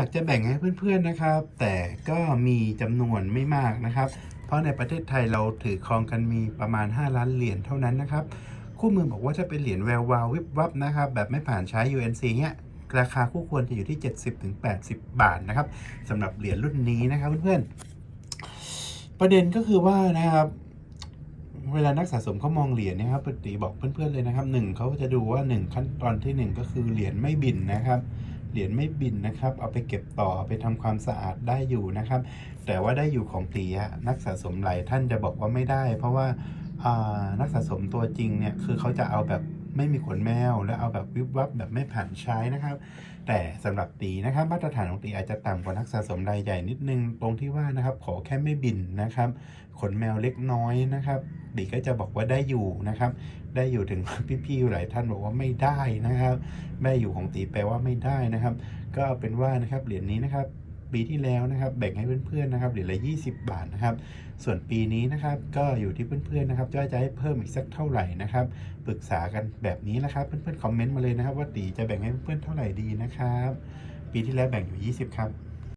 อยากจะแบ่งให้เพื่อนๆนะครับ แต่ก็มีจำนวนไม่มากนะครับ เพราะในประเทศไทยเราถือครองกันมีประมาณ 5 ล้านเหรียญเท่านั้นนะครับ คู่มือบอกว่าถ้าเป็นเหรียญแวววาววิบวับนะครับ แบบไม่ผ่านใช้ UNC เนี่ยราคาคู่ควรจะอยู่ที่ 70-80 บาทนะครับสำหรับเหรียญรุ่นนี้นะครับเพื่อนๆ ประเด็นก็คือว่านะครับ เวลานักสะสมเขามองเหรียญเนะครับปกติบอกเพื่อนๆเลยนะครับหนึ่งเขาจะดูว่าหนึ่งขั้นตอนที่หนึ่งก็คือเหรียญไม่บินนะครับ เหรียญไม่บินนะครับ เอาไปเก็บต่อไปทำความสะอาดได้อยู่นะครับ แต่ว่าได้อยู่ของตีอะนักสะสมหลายท่านจะบอกว่าไม่ได้ เพราะว่านักสะสมตัวจริงเนี่ยคือเขาจะเอาแบบ ไม่มีขนแมว และเอาแบบวิบวับแบบไม่ผ่านใช้นะครับ แต่สำหรับตีนะครับ มาตรฐานของตีอาจจะต่ำกว่านักสะสมรายใหญ่นิดนึงตรงที่ว่านะครับ ขอแค่ไม่บินนะครับ ขนแมวเล็กน้อยนะครับตีก็จะบอกว่าได้อยู่นะครับ ได้อยู่ถึงพี่ๆหลายท่านบอกว่าไม่ได้นะครับได้อยู่ของตีแปลว่าไม่ได้นะครับ ก็เอาเป็นว่านะครับเหรียญนี้นะครับ ปีที่แล้วนะครับแบ่งให้เพื่อนๆนะครับเหรียญละ 20 บาทนะครับ ส่วนปีนี้นะครับก็อยู่ที่เพื่อนๆนะครับว่าจะให้เพิ่มอีกสักเท่าไหร่นะครับปรึกษากันแบบนี้นะครับเพื่อนๆคอมเมนต์มาเลยนะครับ ว่าตีจะแบ่งให้เพื่อนๆเท่าไหร่ดีนะครับ ปีที่แล้วแบ่งอยู่ 20 ครับ